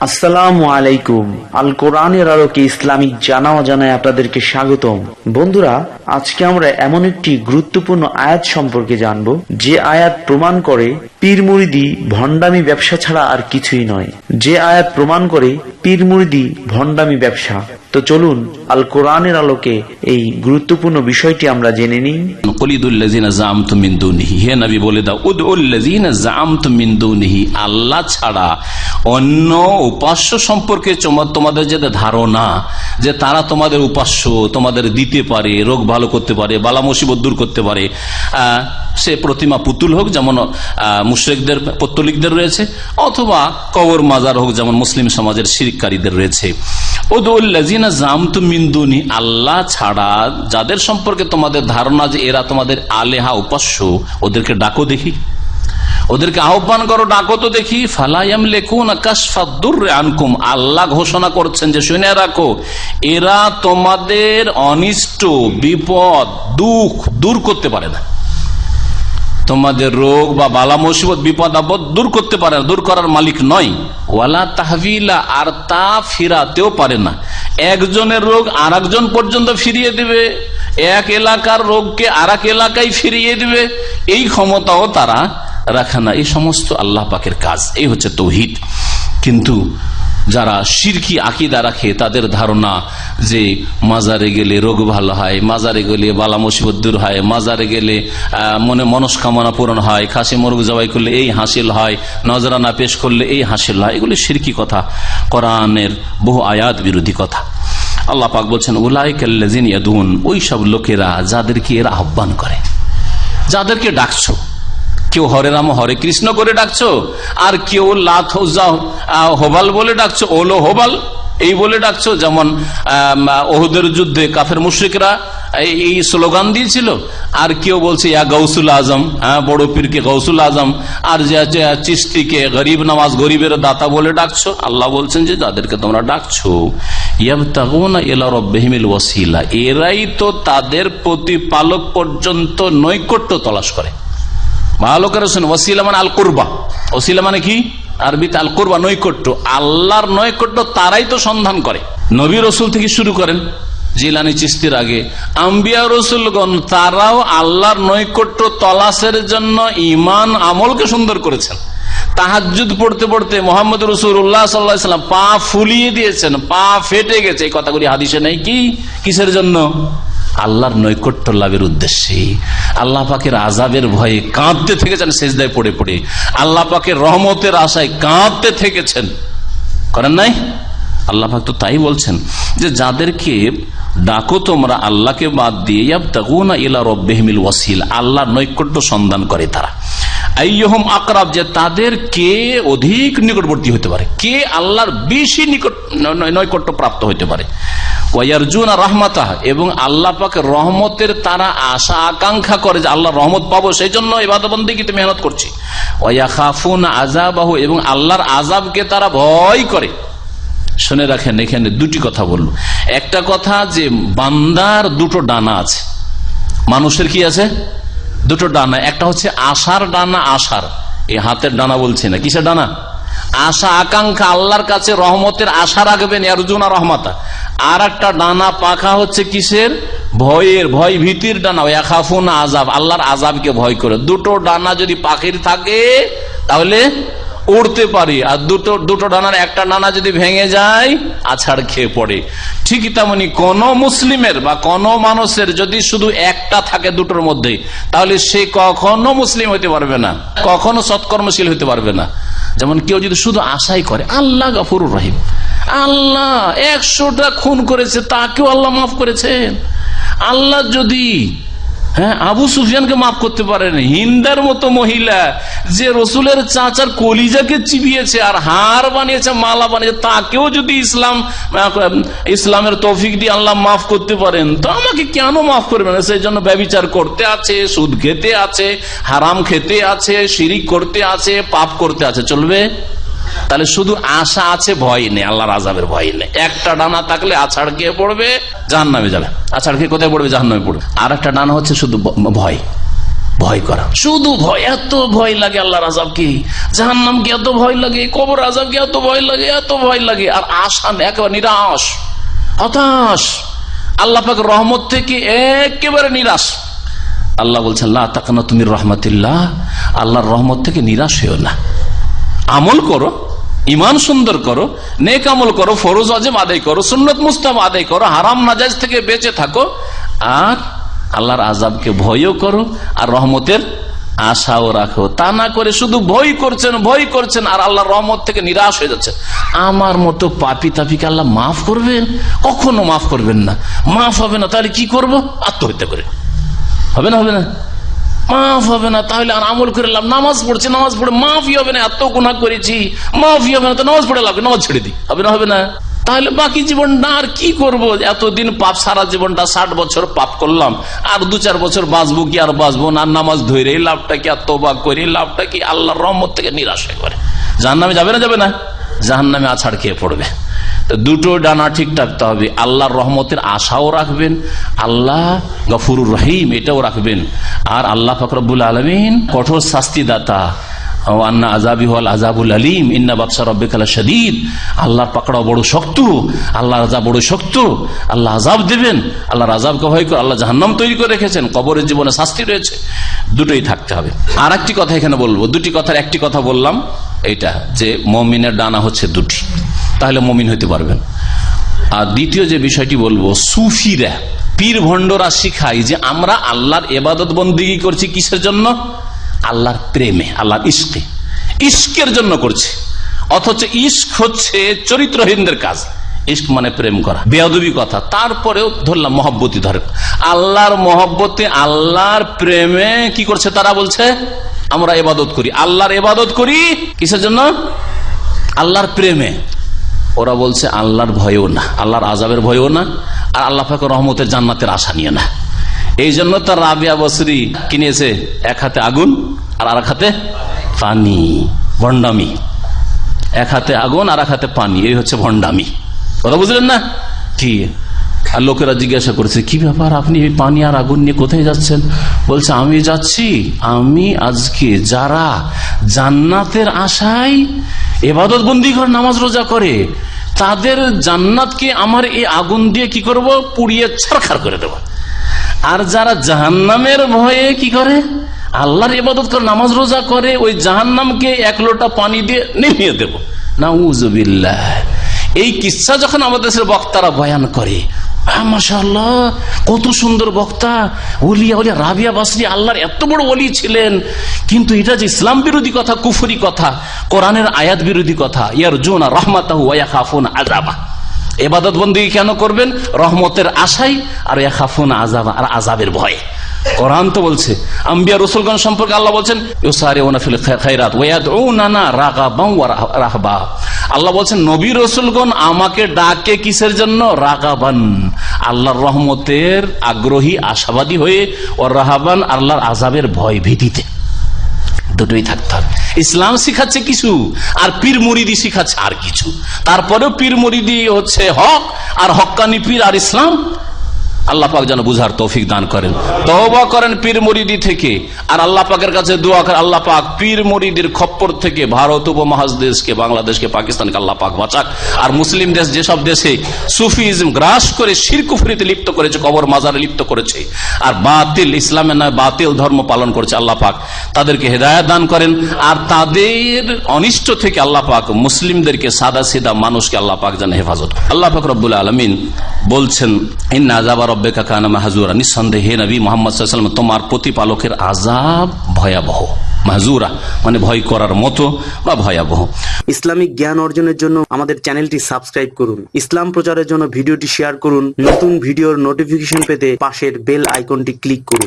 আসসালামু আলাইকুম। আল কোরআনের আলোকে ইসলামিক আপনাদেরকে স্বাগতম। বন্ধুরা, আজকে আমরা এমন একটি গুরুত্বপূর্ণ আয়াত সম্পর্কে জানব, যে আয়াত প্রমাণ করে পীর মুরিদি ভণ্ডামি ব্যবসা ছাড়া আর কিছুই নয়। যে আয়াত প্রমাণ করে পীর মুরিদি ভণ্ডামি ব্যবসা। তো চলুন আল কোরআনের আলোকে এই গুরুত্বপূর্ণ বিষয়টি আমরা জেনে নিই। হে নবী, বলে দাও আল্লাহ ছাড়া অন্য উপাস্য সম্পর্কে তোমাদের যে ধারণা, যে তারা তোমাদের উপাস্য, তোমাদের দিতে পারে, রোগ ভালো করতে পারে, বালা মুসিবত দূর করতে পারে সে প্রতিমা পুতুল হোক, যেমন মুশ্রেকদের, পত্তলিকদের রয়েছে, অথবা কবর মাজার হোক, যেমন মুসলিম সমাজের শিরকারীদের রয়েছে। জামতু মিন্দুনি আল্লাহ ছাড়া, যাদের সম্পর্কে তোমাদের ধারণা যে এরা তোমাদের আলেহা উপাস্য, ওদেরকে ডাকো দেখি। ওদেরকে আহ্বান করো, ডাকো তো দেখি। ফালাইয়াম লেখুন আনকুম। আল্লাহ ঘোষণা করছেন যে, শুনে রাখো, এরা তোমাদের অনিষ্ট, বিপদ, দুঃখ দূর করতে পারে না। তোমাদের রোগ বা বালা মুসিবত, বিপদ, আপদ দূর করতে পারে না, দূর করার মালিক নয়। ওয়ালা তাহবিলা আর তা ফিরাতেও পারে না। একজনের রোগ আর পর্যন্ত ফিরিয়ে দিবে। এক এলাকার রোগকে আর এলাকায় ফিরিয়ে দিবে। এই ক্ষমতাও তারা রাখে না। এই সমস্ত আল্লাহ পাকের কাজ, এই হচ্ছে তৌহিদ। কিন্তু যারা সিরকি আকিদা রাখে, তাদের ধারণা যে মাজারে গেলে রোগ ভালো হয়, মাজারে গেলে বালা মুসিবত দূর হয়, মাজারে গেলে মনে মনস্কামনা পূরণ হয়, খাসি মরগ জবাই করলে এই হাসিল হয়, নজরানা পেশ করলে এই হাসিল হয়, এগুলি সিরকি কথা, কোরআনের বহু আয়াত বিরোধী কথা। আল্লাহ পাক বলছেন উলাইকাল্লাজিন ইয়াদুন ওই সব লোকেরা যাদেরকে এরা আহ্বান করে, যাদেরকে ডাকছো কেউ হরে রাম, হরে কৃষ্ণ করে ডাকছো, আর কেউ লাথ হোবাল বলে ডাকছো, ওলো হোবাল, এই বলে ডাকছো, যেমন ওহুদের যুদ্ধে কাফের মুশ্রিকরা, এই- স্লোগান দিয়েছিল, আর কেউ বলছে, ইয়া গৌসুল আজম হ্যাঁ বড় পীরকে গৌসুল আজম, আর চিস্তিকে গরিব নামাজ গরিবের দাতা বলে ডাকছো, আল্লাহ বলছেন যে যাদেরকে তোমরা ডাকছো। এরাই তো তাদের প্রতিপালক পর্যন্ত নৈকট্য তলাশ করে। ভালো করে শুনে ওসিলা মানে আল কুরবা ওসিলা মানে কি? আরবিতে আল কুরবা নৈকট্য। আল্লাহর নৈকট্য তারাই তো সন্ধান করে। নবী রসুল থেকে শুরু করেন জিলানি চিস্তির আগে। আম্বিয়া রসুলগণ তারাও আল্লাহর নৈকট্য তলাশের জন্য ইমান আমলকে সুন্দর করেছেন। তাহাজুদ পড়তে পড়তে মোহাম্মদ রসুল্লাহ সাল্লাম পা ফুলিয়ে দিয়েছেন, পা ফেটে গেছে। এই কথাগুলি হাদিসে নেই কি? কিসের জন্য? আল্লাহর নৈকট্য লাভের উদ্দেশ্যে। আল্লাহ পাকের আজাবের ভয়ে কাঁদতে থেকেছেন, সেজদায় পড়ে পড়ে। আল্লাহ পাকের রহমতের আশায় কাঁদতে থেকেছেন। করেন নাই? আল্লাহ পাক তো তাই বলছেন যে, যাদেরকে ডাকো তোমরা আল্লাহকে বাদ দিয়ে ইলা রব্বেহমিল ওয়াসিল আল্লাহর নৈকট্য সন্ধান করে তারা। আইয়হম আকরাব, যে তাদের কে অধিক নিকটবর্তী হতে পারে, কে আল্লাহর বেশি নিকট নৈকট্য প্রাপ্ত হতে পারে। ওয়ার্জুন রহমতাহ, এবং আল্লাহ পাকে রহমতের তারা আশা, আকাঙ্ক্ষা করে যে আল্লাহ রহমত পাবো সেই জন্য ইবাদবন্দিকে মেহনত করছি। ওয়া খাফুন আজাবাহু এবং আল্লাহর আজাবকে তারা ভয় করে। শুনে রাখেন, এখানে দুটি কথা বলল। একটা কথা যে, বান্দার দুটো ডানা আছে। মানুষের কি আছে? দুটো ডানা, একটা হচ্ছে আশার ডানা, আশার। এই হাতের ডানা বলছে না, কিসের ডানা? আশা, আকাঙ্ক্ষা, আল্লাহর কাছে রহমতের আশা রাখবেন অর্জুনা রহমাতা। আর একটা ডানা পাখা হচ্ছে কিসের? ভয়ের, ভয় ভীতির ডানা। আজাব আল্লাহর আজাবকে ভয় করে। দুটো ডানা যদি পাখির থাকে, তাহলে উড়তে পারি। আর দুটো দুটো ডানার একটা ডানা যদি ভেঙে যায়, আছাড় খেয়ে পড়ে। ঠিকই তেমনি কোন মুসলিমের বা কোন মানুষের যদি শুধু একটা থাকে দুটোর মধ্যে, তাহলে সে কখনো মুসলিম হতে পারবে না, কখনো সৎকর্মশীল হতে পারবে না। যেমন কেউ যদি শুধু আশাই করে, আল্লাহ গফুরুর রহিম, আল্লাহ একশোটা খুন করেছে, তাকেও আল্লাহ মাফ করেছেন। আল্লাহ যদি হ্যাঁ আবু সুফিয়ানকে মাফ করতে পারেন। হিন্দার মতো মহিলা যে রসুলের চাচার কলিজাকে চিবিয়েছে আর হার বানিয়েছে, মালা বানিয়েছে, তাকেও যদি ইসলাম ইসলামের তৌফিক দিয়ে আল্লাহ মাফ করতে পারেন, তো আমাকে কেন মাফ করবেন না? সেই জন্য ব্যবচার করতে আছে, সুদ খেতে আছে, হারাম খেতে আছে, শিরিক করতে আছে, পাপ করতে আছে। চলবে? তাহলে শুধু আশা আছে, ভয় নেই। আল্লাহর আজাবের ভয় নেই। একটা ডানা থাকলে আছাড় খেয়ে পড়বে জাহান নামে যাবে। আছাড় খেয়ে কোথায় পড়বে? জাহান নামে পড়বে। আর একটা ডানা হচ্ছে শুধু ভয়। ভয় করা। শুধু ভয়, এত ভয় লাগে আল্লাহর আজাবকে জাহান নামকে এত ভয় লাগে, কবর আজাবকে এত ভয় লাগে, এত ভয় লাগে। আর আশা একেবারে নিরাশ। হতাশ। আল্লাহ পাক রহমত থেকে একেবারে নিরাশ। আল্লাহ বলছেন তাকানা তুমি রহমতিল্লাহ। আল্লাহর রহমত থেকে নিরাশ হয়েও না। আমল করো। ইমান সুন্দর করো, নেক আমল করো, ফরোজ আজম আদায় করো, সুন্নত মুস্তাম আদায় করো, হারাম নাজাজ থেকে বেঁচে থাকো, আর আল্লাহর আজাবকে ভয়ও করো, আর রহমতের আশাও রাখো। তা না করে শুধু ভয় করছেন ভয় করছেন, আর আল্লাহর রহমত থেকে নিরাশ হয়ে যাচ্ছে আমার মতো পাপি তাপিকে আল্লাহ মাফ করবেন? কখনো মাফ করবেন না। মাফ হবে না, তাহলে কি করব? আত্মহত্যা করে। হবে না হবে না? মাফ হবে না, তাহলে আর আমল করে লাভ, নামাজ পড়ছে, নামাজ পড়ে মাফই হবে না, এত গুণা করেছি, মাফই হবে না, তো নামাজ পড়ে লাভ নামাজ ছেড়ে দিই, হবে না হবে না। তাহলে বাকি জীবনটা আর কি করব? এতদিন পাপ, সারা জীবনটা ষাট বছর পাপ করলাম, আর দু চার বছর বাঁচবো কি আর বাঁচবো না? নামাজ ধরে লাভটা কি আর তোবা করে লাভটা কি? আল্লাহর রহমত থেকে নিরাশ করে। জাহান নামে যাবে না যাবে না? জাহান নামে আছাড় খেয়ে পড়বে। দুটো ডানা ঠিক রাখতে হবে। আল্লাহর রহমতের আশাও রাখবেন, আল্লাহ গফুরুর রহিম এটাও রাখবেন। আর আল্লাহ ফকরবুল আলমিন কঠোর শাস্তিদাতা। হল আলিম, ইন্না শক্ত, আল্লাহর শক্ত। দেবেন করে আল্লাহ তৈরি করে রেখেছেন, কবরের জীবনে শাস্তি রয়েছে। দুটোই থাকতে হবে। আর একটি কথা এখানে বলব, দুটি কথার একটি কথা বললাম এটা যে মমিনের ডানা হচ্ছে দুটি। তাহলে মমিন হইতে পারবেন। আর দ্বিতীয় যে বিষয়টি বলব, সুফিরা পীর ভণ্ডরা শিখাই যে আমরা আল্লাহর এবাদত বন্দিগি করছি কিসের জন্য? আল্লাহর প্রেমে, আল্লাহর ইস্কে ইস্কের জন্য করছে। অথচ ইস্ক হচ্ছে চরিত্রহীনদের কাজ। ইস্ক মানে প্রেম করা, বেয়াদবি কথা। তারপরেও ধরলাম মহব্বতী ধরে। আল্লাহর মহব্বতে, আল্লাহর প্রেমে কি করছে তারা বলছে? আমরা এবাদত করি। আল্লাহর এবাদত করি কিসের জন্য? আল্লাহর প্রেমে। ওরা বলছে, আল্লাহর ভয়ও না, আল্লাহর আজাবের ভয়ও না, আর আল্লাহ ফাঁকে রহমতের জান্নাতের আশা নিয়ে না। এই জন্য তার রাবিয়া বসরি কিনেছে এক হাতে আগুন আর আর হাতে পানি, ভণ্ডামি। এক হাতে আগুন আর এক হাতে পানি, এই হচ্ছে ভণ্ডামি। কথা বুঝলেন না? কি? আর লোকেরা জিজ্ঞাসা করেছে, কি ব্যাপার? আপনি পানি আর আগুন নিয়ে কোথায় যাচ্ছেন? বলছে, আমি যাচ্ছি। আমি আজকে যারা জান্নাতের আশায় এবাদত বন্দি করে নামাজ রোজা করে, তাদের জান্নাতকে আমার এই আগুন দিয়ে কি করব? পুড়িয়ে ছারখার করে দেব। আর যারা জাহান্নামের ভয়ে কি করে? আল্লাহর ইবাদত করে, নামাজ রোজা করে, ওই জাহান্নামকে এক লোটা পানি দিয়ে নেমিয়ে দেব। না এই কিচ্ছা যখন আমাদের দেশের বক্তারা বয়ান করে কত সুন্দর বক্তা। ওলিয়া ওলিয়া, রাবিয়া বাসরি আল্লাহর এত বড় ওলি ছিলেন। কিন্তু এটা যে ইসলাম বিরোধী কথা, কুফুরি কথা, কোরআনের আয়াত বিরোধী কথা ইয়ার জোনা রহমাতাহু আজাবা এবাদত বন্দী কেন করবেন? রহমতের আশাই আর খাফুন আজাব আর আজাবের ভয়। কোরআন তো বলছে। আম্বিয়া রসুলগণ সম্পর্কে আল্লাহ বলছেন আল্লাহ বলছেন, নবী রসুলগণ আমাকে ডাকে কিসের জন্য? রাগাবান। আল্লাহর রহমতের আগ্রহী, আশাবাদী হয়ে ও রাহাবান আল্লাহর আজাবের ভয় ভীতিতে। দুটোই থাকতে হবে। ইসলাম শিখাচ্ছে কিছু, আর পীর মুরিদি শিখাচ্ছে আর কিছু। তারপরেও পীর মুরিদি হচ্ছে হক, আর হক্কানি পীর আর ইসলাম আল্লাহ পাক যেন বুঝার তৌফিক দান করেন। তওবা করেন পীর মুরিদি থেকে। আর আল্লাহ পাকের কাছে দোয়া করেন, আল্লাহ পাক পীর মুরিদির খপ্পর থেকে ভারত উপমহাদেশকে বাংলাদেশকে, পাকিস্তানকে আল্লাহ পাক বাঁচাক। আর মুসলিম দেশ যেসব দেশে সুফিজম গ্রাস করে শিরকুফরিতে লিপ্ত করেছে, কবর মাজারে লিপ্ত করেছে, আর বাতিল ইসলামের নয়, বাতিল ধর্ম পালন করেছে আল্লাহ পাক, তাদেরকে হেদায়ত দান করেন। আর তাদের অনিষ্ট থেকে আল্লাহ পাক মুসলিমদেরকে সাদা সিধা মানুষকে আল্লাহ পাক যেন হেফাজত। আল্লাহ পাক রব্বুল আলমিন বলছেন, ইন্না আজাবা রব্বেকা কানা মাহাজুরা। নিঃসন্দেহে নবী মোহাম্মদ সাল্লাম তোমার প্রতিপালকের আজাব ভয়াবহ। মাহাজুরা মানে ভয় করার মতো বা ভয়াবহ। ইসলামিক জ্ঞান অর্জনের জন্য আমাদের চ্যানেলটি সাবস্ক্রাইব করুন। ইসলাম প্রচারের জন্য ভিডিওটি শেয়ার করুন। নতুন ভিডিওর নোটিফিকেশন পেতে পাশের বেল আইকনটি ক্লিক করুন।